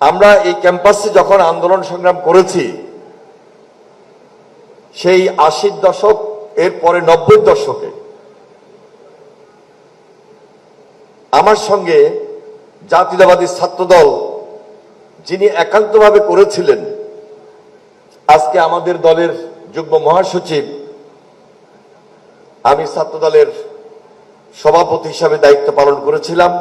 আমরা এই ক্যাম্পাসে যখন আন্দোলন সংগ্রাম করেছি, সেই আশির দশক, এর পরে নব্বই দশকে, আমার সঙ্গে জাতীয়তাবাদী ছাত্রদল, যিনি একান্তভাবে করেছিলেন, আজকে আমাদের দলের যুগ্ম মহাসচিব, আমি ছাত্রদলের সভাপতি হিসাবে দায়িত্ব পালন করেছিলাম।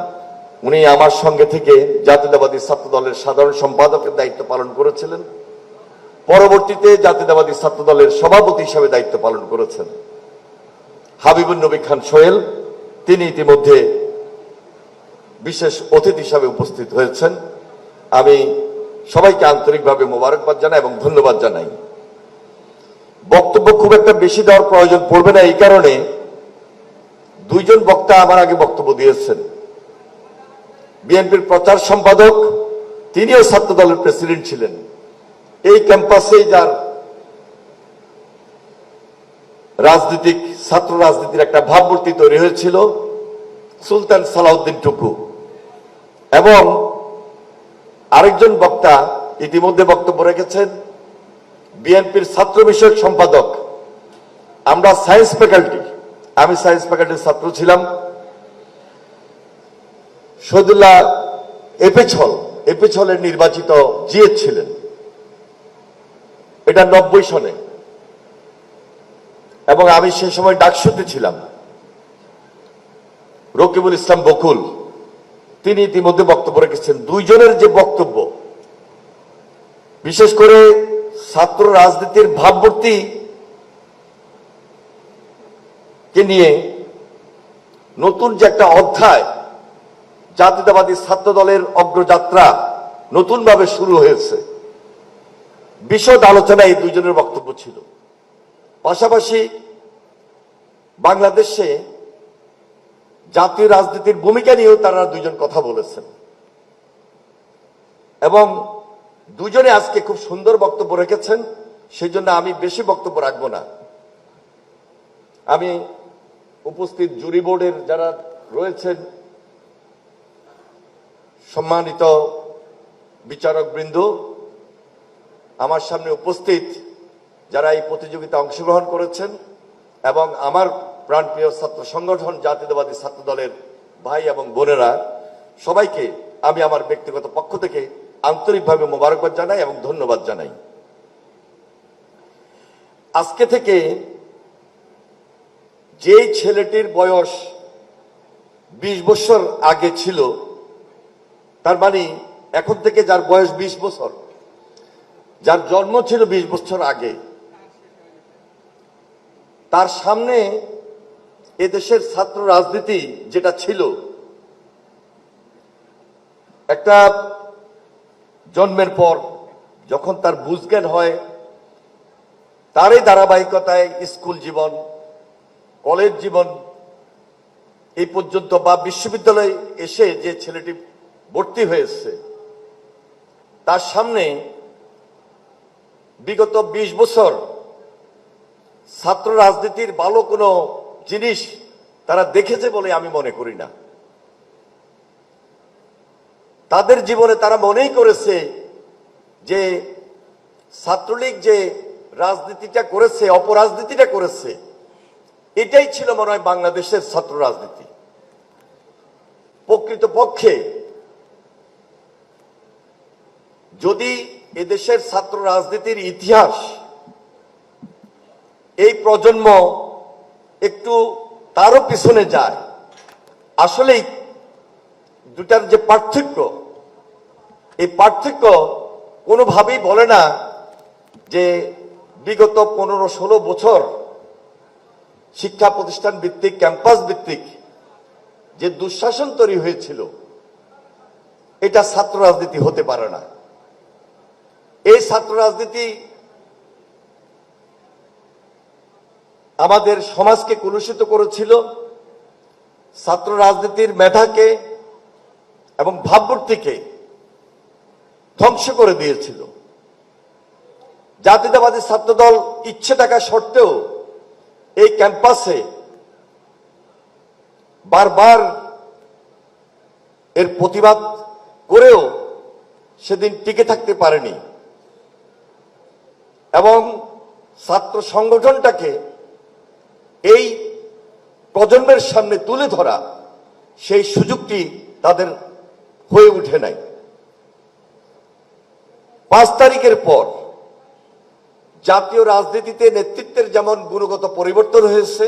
উনি আমার সঙ্গে থেকে জাতীয়তাবাদী ছাত্র দলের সাধারণ সম্পাদকের দায়িত্ব পালন করেছিলেন। পরবর্তীতে জাতীয়তাবাদী ছাত্র দলের সভাপতি হিসাবে দায়িত্ব পালন করেছেন। হাবিবুল নবী খান সোহেল, তিনি ইতিমধ্যে বিশেষ অতিথি হিসাবে উপস্থিত হয়েছেন। আমি সবাইকে আন্তরিকভাবে মোবারকবাদ জানাই এবং ধন্যবাদ জানাই। বক্তব্য খুব একটা বেশি দেওয়ার প্রয়োজন পড়বে না, এই কারণে দুইজন বক্তা আমার আগে বক্তব্য দিয়েছেন। বিএনপির প্রচার সম্পাদক, তিনিও ছাত্র দলের প্রেসিডেন্ট ছিলেন। এই ক্যাম্পাসেই যার রাজনীতিক, ছাত্র রাজনীতির একটা ভাবমূর্তি তৈরি হয়েছিল, সুলতান সালাউদ্দিন টুকু। এবং আরেকজন বক্তা ইতিমধ্যে বক্তব্য রেখেছেন, বিএনপির ছাত্র বিষয়ক সম্পাদক। আমরা সায়েন্স ফ্যাকাল্টি, আমি সায়েন্স ফ্যাকাল্টির ছাত্র ছিলাম। শহীদুল্লাহ এপেছল এপেছলের নির্বাচিত জিএস ছিলেন। এটা নব্বই সনে। এবং আমি সে সময় ডাকসুতে ছিলাম। রকিবুল ইসলাম বকুল, তিনি ইতিমধ্যে বক্তব্য রেখেছেন। দুইজনের যে বক্তব্য, বিশেষ করে ছাত্র রাজনীতির ভাবমূর্তি কে নিয়ে নতুন যে একটা অধ্যায় জাতীয়তাবাদী ছাত্র দলের অগ্রযাত্রা নতুনভাবে শুরু হয়েছে। বিশদ আলোচনা এই দুইজনের বক্তব্য ছিল। পাশাপাশি বাংলাদেশে জাতীয় রাজনীতির ভূমিকা নিয়েও তারা দুইজন কথা বলেছেন। এবং দুজনে আজকে খুব সুন্দর বক্তব্য রেখেছেন সেই জন্য আমি বেশি বক্তব্য রাখব না। আমি উপস্থিত জুরি বোর্ডের যারা রয়েছেন সম্মানিত বিচারক বৃন্দ, আমার সামনে উপস্থিত যারা এই প্রতিযোগিতা অংশগ্রহণ করেছেন এবং আমার প্রাণপ্রিয় ছাত্র সংগঠন জাতীয়তাবাদী ছাত্র দলের ভাই এবং বোনেরা, সবাইকে আমি আমার ব্যক্তিগত পক্ষ থেকে আন্তরিকভাবে মোবারকবাদ জানাই এবং ধন্যবাদ জানাই। আজকে থেকে যে ছেলেটির বয়স বিশ বছর আগে ছিল তার মানে এখন থেকে যার বয়স বিশ বছর, যার জন্ম ছিল বিশ বছর আগে, তার সামনে এদেশের ছাত্র রাজনীতি যেটা ছিল, একটা জন্মের পর যখন তার বুঝজ্ঞান হয়, তারই ধারাবাহিকতায় স্কুল জীবন, কলেজ জীবন, এই পর্যন্ত বা বিশ্ববিদ্যালয়ে এসে যে ছেলেটি ভর্তি হয়েছে। তার সামনে বিগত ২০ বছর ছাত্র রাজনীতির ভালো কোনো জিনিস তারা দেখেছে বলে আমি মনে করি না। তাদের জীবনে তারা মনেই করেছে যে ছাত্রলীগ যে রাজনীতিটা করেছে, অপরাজনীতিটা করেছে, এটাই ছিল মনে হয় বাংলাদেশের ছাত্র রাজনীতি প্রকৃত পক্ষে যদি এদেশের ছাত্র রাজনীতির ইতিহাস এই প্রজন্ম একটু তারও পিছনে যায়, আসলেই দুটার যে পার্থক্য, এই পার্থক্য কোনোভাবেই বলে না যে বিগত পনেরো ষোলো বছর শিক্ষা প্রতিষ্ঠান ভিত্তিক, ক্যাম্পাস ভিত্তিক যে দুঃশাসন তৈরি হয়েছিল, এটা ছাত্র রাজনীতি হতে পারে না। এই ছাত্র রাজনীতি আমাদের সমাজকে কলুষিত করেছিল। ছাত্র রাজনীতির মেধাকে এবং ভাবমূর্তিকে ধ্বংস করে দিয়েছিল। জাতীয়তাবাদী ছাত্রদল ইচ্ছে থাকা সত্ত্বেও এই ক্যাম্পাসে বারবার এর প্রতিবাদ করেও সেদিন টিকে থাকতে পারেনি। এবং ছাত্র সংগঠনটাকে এই প্রজন্মের সামনে তুলে ধরা সেই সুযোগটি তাদের হয়ে উঠে নাই। পাঁচ তারিখের পর জাতীয় রাজনীতিতে নেতৃত্বের যেমন গুণগত পরিবর্তন হয়েছে,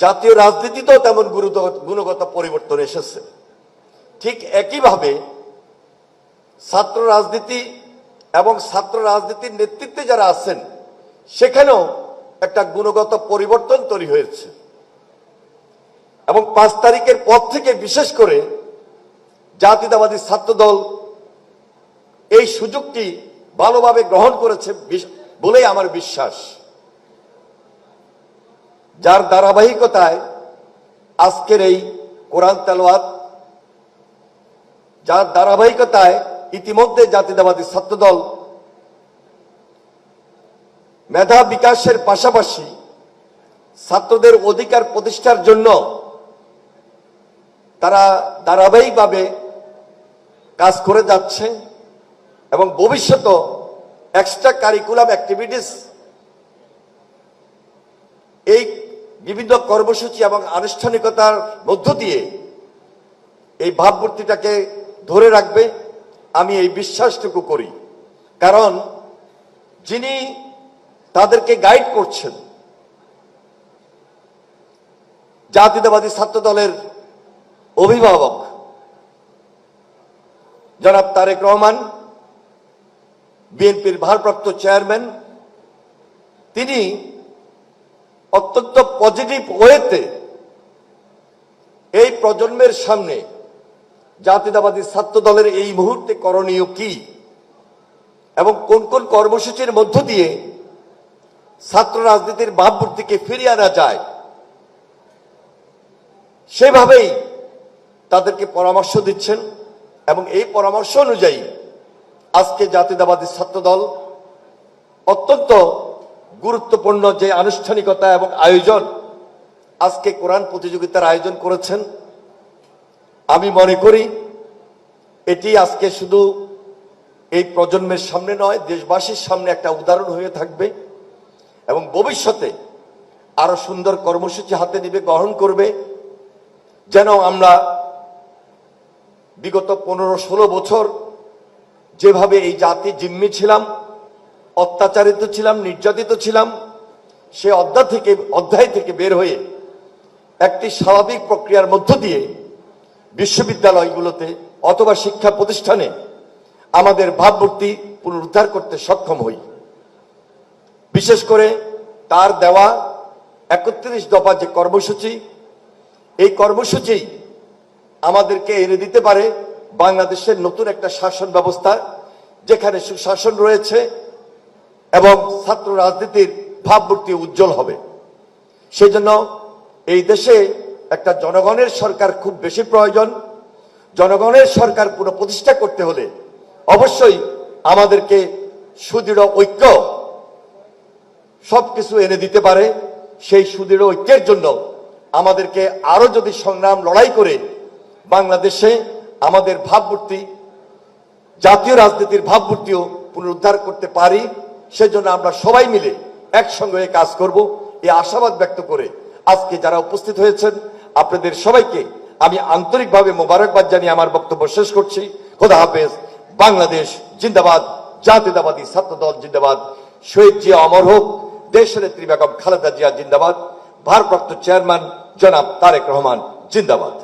জাতীয় রাজনীতিতেও তেমন গুণগত পরিবর্তন এসেছে। ঠিক একইভাবে ছাত্র রাজনীতি এবং ছাত্র রাজনীতির নেতৃত্বে যারা আছেন, সেখানেও একটা গুণগত পরিবর্তন তৈরি হয়েছে। এবং পাঁচ তারিখের পর থেকে বিশেষ করে জাতীয়তাবাদী ছাত্রদল এই সুযোগটি ভালোভাবে গ্রহণ করেছে বলেই আমার বিশ্বাস। যার ধারাবাহিকতায় আজকের এই কোরআন তেলোয়াত যার ধারাবাহিকতায় ইতিমধ্যে জাতীয়তাবাদী ছাত্রদল মেধা বিকাশের পাশাপাশি ছাত্রদের অধিকার প্রতিষ্ঠার জন্য তারা ধারাবাহিকভাবে কাজ করে যাচ্ছে এবং ভবিষ্যত এক্সট্রা কারিকুলাম অ্যাক্টিভিটিস এই বিভিন্ন কর্মসূচি এবং আনুষ্ঠানিকতার মধ্য দিয়ে এই ভাবমূর্তিটাকে ধরে রাখবে। আমি এই বিশ্বাসটুকু করি। কারণ যিনি তাদেরকে গাইড করছেন, জাতীয়তাবাদী ছাত্র দলের অভিভাবক জনাব তারেক রহমান, বিএনপির ভারপ্রাপ্ত চেয়ারম্যান, তিনি অত্যন্ত পজিটিভ ওয়েতে এই প্রজন্মের সামনে জাতীয়তাবাদী ছাত্র দলের এই মুহূর্তে করণীয় কি? এবং কোন কোন কর্মসূচির মধ্য দিয়ে ছাত্র রাজনীতির ভাবমূর্তিকে ফিরিয়ে আনা যায়? সেভাবেই তাদেরকে পরামর্শ দিচ্ছেন এবং এই পরামর্শ অনুযায়ী আজকে জাতীয়তাবাদী ছাত্র দল অত্যন্ত গুরুত্বপূর্ণ যে আনুষ্ঠানিকতা এবং আয়োজন আজকে কোরআন প্রতিযোগিতার আয়োজন করেছেন আমি মনে করি এটি আজকে শুধু এই প্রজন্মের সামনে নয়, দেশবাসীর সামনে একটা উদাহরণ হয়ে থাকবে এবং ভবিষ্যতে আরও সুন্দর কর্মসূচি হাতে নিবে, গ্রহণ করবে। যেন আমরা বিগত পনেরো ষোলো বছর যেভাবে এই জাতি জিম্মি ছিলাম, অত্যাচারিত ছিলাম, নির্যাতিত ছিলাম, সে অধ্যায় থেকে অধ্যায় থেকে বের হয়ে একটি স্বাভাবিক প্রক্রিয়ার মধ্য দিয়ে বিশ্ববিদ্যালয়গুলোতে অথবা শিক্ষা প্রতিষ্ঠানে আমাদের ভাবমূর্তি পুনরুদ্ধার করতে সক্ষম হই। বিশেষ করে তার দেওয়া একত্রিশ দফা যে কর্মসূচি, এই কর্মসূচি আমাদেরকে এনে দিতে পারে বাংলাদেশের নতুন একটা শাসন ব্যবস্থা, যেখানে সুশাসন রয়েছে এবং ছাত্র রাজনীতির ভাবমূর্তি উজ্জ্বল হবে। সেই জন্য এই দেশে একটা জনগণের সরকার খুব বেশি প্রয়োজন। জনগণের সরকার পুনঃ প্রতিষ্ঠা করতে হলে অবশ্যই আমাদেরকে সুদৃঢ় ঐক্য সবকিছু এনে দিতে পারে। সেই সুদৃঢ় ঐক্যের জন্য আমাদেরকে আরও যদি সংগ্রাম লড়াই করে বাংলাদেশে আমাদের ভাবমূর্তি, জাতীয় রাজনীতির ভাবমূর্তিও পুনরুদ্ধার করতে পারি, সেজন্য আমরা সবাই মিলে একসঙ্গে কাজ করব। এই আশাবাদ ব্যক্ত করে আজকে যারা উপস্থিত হয়েছেন আপনাদের সবাইকে আমি আন্তরিকভাবে মোবারকবাদ জানিয়ে আমার বক্তব্য শেষ করছি। খোদা হাফেজ, বাংলাদেশ জিন্দাবাদ, জাতীয়তাবাদী ছাত্র দল জিন্দাবাদ। শহীদ জিয়া অমর হোক, দেশের নেত্রী বেগম খালেদা জিয়া জিন্দাবাদ। ভারপ্রাপ্ত চেয়ারম্যান জনাব তারেক রহমান জিন্দাবাদ।